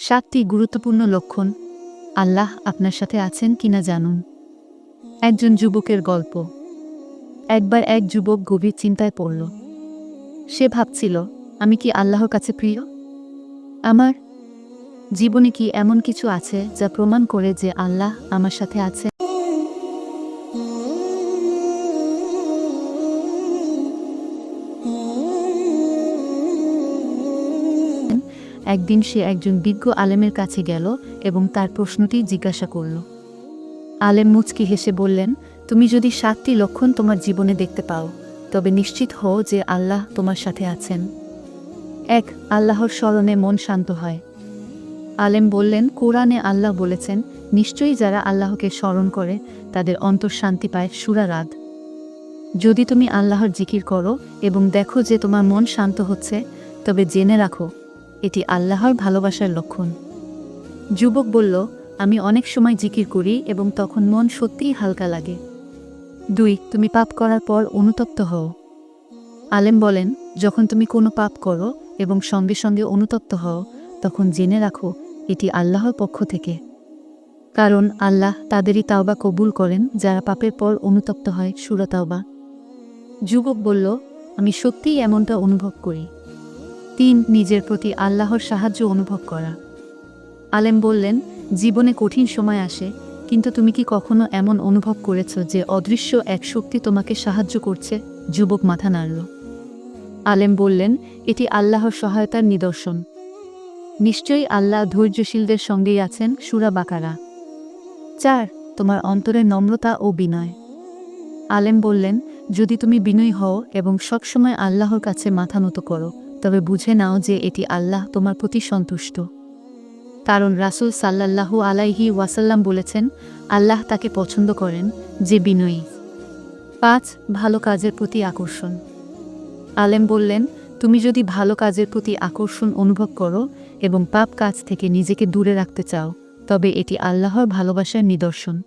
সাতটি গুরুত্বপূর্ণ লক্ষণ। আল্লাহ আপনার সাথে আছেন কিনা জানুন। একজন যুবকের গল্প। একবার এক যুবক গভীর চিন্তায় পড়ল। সে ভাবছিল, আমি কি আল্লাহর কাছে প্রিয়? আমার জীবনে কি এমন কিছু আছে যা প্রমাণ করে যে আল্লাহ আমার সাথে আছে একদিন সে একজন বিজ্ঞ আলেমের কাছে গেল এবং তার প্রশ্নটি জিজ্ঞাসা করল। আলেম মুচকি হেসে বললেন, তুমি যদি সাতটি লক্ষণ তোমার জীবনে দেখতে পাও, তবে নিশ্চিত হও যে আল্লাহ তোমার সাথে আছেন। এক, আল্লাহর স্মরণে মন শান্ত হয়। আলেম বললেন, কোরআনে আল্লাহ বলেছেন, নিশ্চয়ই যারা আল্লাহকে স্মরণ করে, তাদের অন্তর শান্তি পায় সুরা রাত যদি তুমি আল্লাহর জিকির করো এবং দেখো যে তোমার মন শান্ত হচ্ছে, তবে জেনে রাখো এটি আল্লাহর ভালোবাসার লক্ষণ। যুবক বলল, আমি অনেক সময় জিকির করি এবং তখন মন সত্যিই হালকা লাগে। দুই, তুমি পাপ করার পর অনুতপ্ত হও। আলেম বলেন, যখন তুমি কোনো পাপ করো এবং সঙ্গে সঙ্গে অনুতপ্ত হও, তখন জেনে রাখো, এটি আল্লাহর পক্ষ থেকে। কারণ আল্লাহ তাদেরই তাওবা কবুল করেন, যারা পাপের পর অনুতপ্ত হয়, সুরা তাওবা। যুবক বলল, আমি সত্যিই এমনটা অনুভব করি। তিন নিজের প্রতি আল্লাহর সাহায্য অনুভব করা। আলেম বললেন, জীবনে কঠিন সময় আসে, কিন্তু তুমি কি কখনো এমন অনুভব করেছ যে অদৃশ্য এক শক্তি তোমাকে সাহায্য করছে? যুবক মাথা নাড়ল। আলেম বললেন, এটি আল্লাহর সহায়তার নিদর্শন। নিশ্চয়ই আল্লাহ ধৈর্যশীলদের সঙ্গেই আছেন সুরা বাকারা। চার, তোমার অন্তরের নম্রতা ও বিনয়। আলেম বললেন, যদি তুমি বিনয়ী হও এবং সবসময় আল্লাহর কাছে মাথা নত করো তবে বুঝে নাও যে এটি আল্লাহ তোমার প্রতি সন্তুষ্ট। কারণ রাসূল সাল্লাল্লাহু আলাইহি ওয়াসাল্লাম বলেছেন, আল্লাহ তাকে পছন্দ করেন যে বিনয়ী। পাঁচ, ভালো কাজের প্রতি আকর্ষণ। আলেম বললেন, তুমি যদি ভালো কাজের প্রতি আকর্ষণ অনুভব করো এবং পাপ কাজ থেকে নিজেকে দূরে রাখতে চাও, তবে এটি আল্লাহর ভালোবাসার নিদর্শন।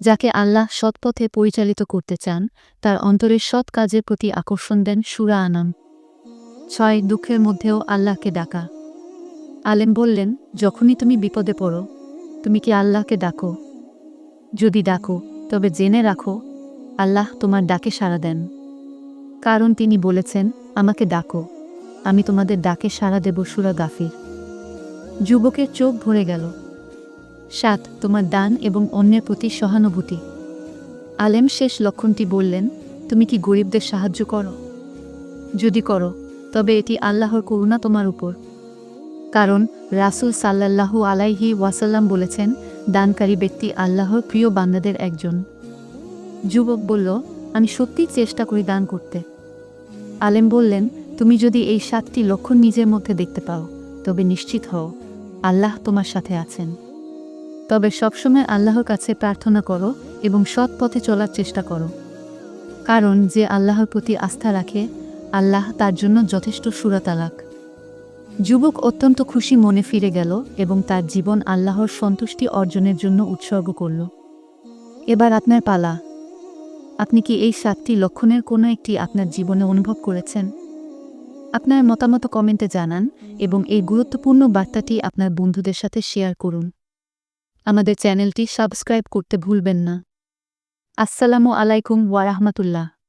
যাকে আল্লাহ সৎপথে পরিচালিত করতে চান, তার অন্তরের সৎ কাজের প্রতি আকর্ষণ দেন সুরা আনাম। ছয় দুঃখের মধ্যেও আল্লাহকে ডাকা। আলেম বললেন, যখনই তুমি বিপদে পড়ো, তুমি কি আল্লাহকে ডাকো? যদি ডাকো, তবে জেনে রাখো, আল্লাহ তোমার ডাকে সাড়া দেন। কারণ তিনি বলেছেন, আমাকে ডাকো, আমি তোমাদের ডাকে সাড়া দেব সুরা গাফির। যুবকের চোখ ভরে গেল। সাত, তোমার দান এবং অন্যের প্রতি সহানুভূতি। আলেম শেষ লক্ষণটি বললেন, তুমি কি গরিবদের সাহায্য করো? যদি করো তবে এটি আল্লাহর করুণা তোমার উপর। কারণ রাসূল সাল্লাল্লাহু আলাইহি ওয়াসাল্লাম বলেছেন, দানকারী ব্যক্তি আল্লাহর প্রিয় বান্দাদের একজন। যুবক বলল, আমি সত্যিই চেষ্টা করি দান করতে। আলেম বললেন, তুমি যদি এই সাতটি লক্ষণ নিজের মধ্যে দেখতে পাও, তবে নিশ্চিত হও, আল্লাহ তোমার সাথে আছেন। তবে সবসময় আল্লাহর কাছে প্রার্থনা করো এবং সৎ পথে চলার চেষ্টা করো। কারণ যে আল্লাহর প্রতি আস্থা রাখে আল্লাহ তার জন্য যথেষ্ট সুরাতালাক। যুবক অত্যন্ত খুশি মনে ফিরে গেল এবং তার জীবন আল্লাহর সন্তুষ্টি অর্জনের জন্য উৎসর্গ করল। এবার আপনার পালা। আপনি কি এই সাতটি লক্ষণের কোনো একটি আপনার জীবনে অনুভব করেছেন? আপনার মতামত কমেন্টে জানান এবং এই গুরুত্বপূর্ণ বার্তাটি আপনার বন্ধুদের সাথে শেয়ার করুন। আমাদের চ্যানেলটি সাবস্ক্রাইব করতে ভুলবেন না। আসসালামু আলাইকুম ওয়ারাহমাতুল্লাহ